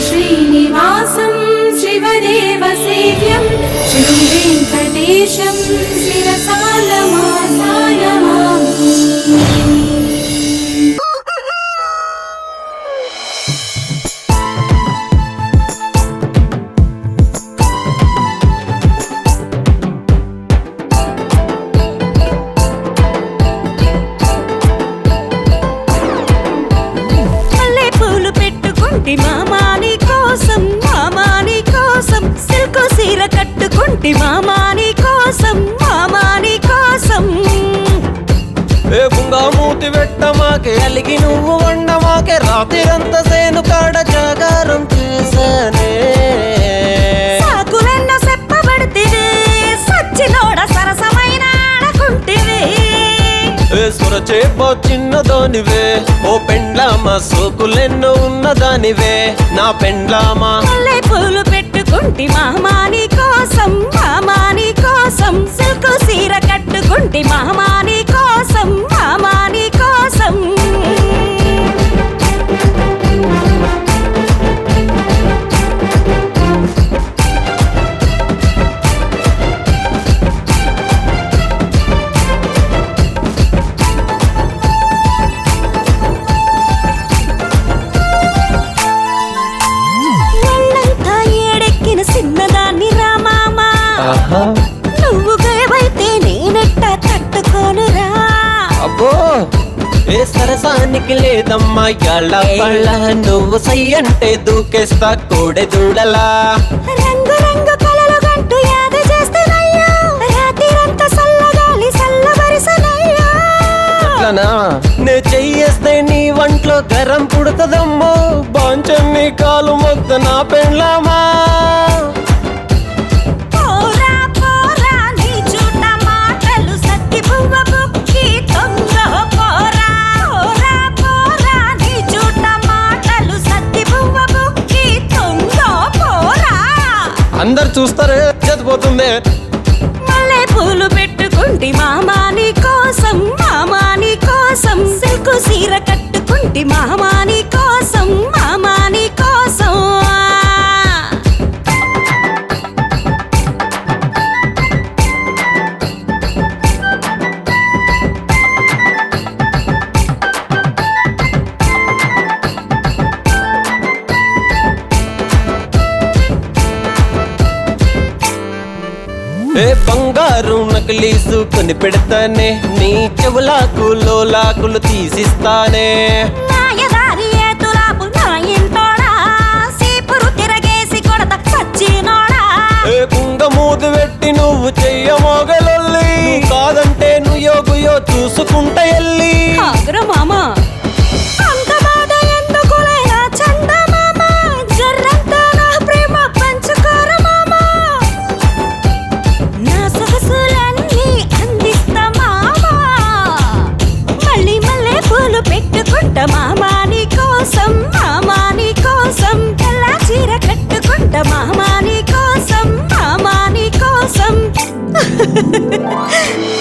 श्रीनिवासं शिवदेवसेव्यं श्रीवेङ्कटेशं शिरसालमा। పెట్టమాకే అలిగి నువ్వు వండమాకే రాత్రిరంతా సేను కాడ జాగారం చేశానే. సాకులెన్న చెప్పబడితివి సచ్చినోడ సరసమైన ఆడకుంటివి. ఏ సుర చేప చిన్నదానివే ఓ పెండ్లామా సోకులెన్నో ఉన్నదానివే నా పెండ్లామా. పూలు పెట్టుకుంటి మామాని కోసం మామాని కోసం సిల్క్ సీర కట్టుకుంటి మామాని నువ్వు గయవైతే నేనెట్ట తట్టుకోనురా? అబ్బో ఏ సరసానికి లేదమ్మా యాళ్ళ పళ్ళ నువ్వు సై అంటే దూకేస్తా కోడె దూడలా రంగు రంగు కలలు గంటూ యాద రాత్రిరంతా సల్లగాలి సల్లబరిసనయ్యా అట్లనా? నే చెయ్యేస్తే నీ వంట్లో గరం పుడుతుందమ్మో. బాంచన్ని కాలు మొత్త నా పెండ్లామా? చూస్తారే చదిపోతుంది మల్లె పూలు పెట్టుకుంటి మామాని కోసం మామాని కోసం. సిల్కు సీర కట్టుకుంటి మామాని కోసం. ఏ బంగారు నకిలీసు కొని పెడతానే నీ చెవులాకు లోలాకులు తీసిస్తానే. మూదు పెట్టి నువ్వు చెయ్య మోగలొల్లి నువ్వు కాదంటే నువ్వు యోగుయో చూసుకుంట ఎల్లి పూలు పెట్టుకుంట మామాని కోసం మామాని కోసం. తెల్ల చీర కట్టుకుంట మామాని కోసం మామాని కోసం.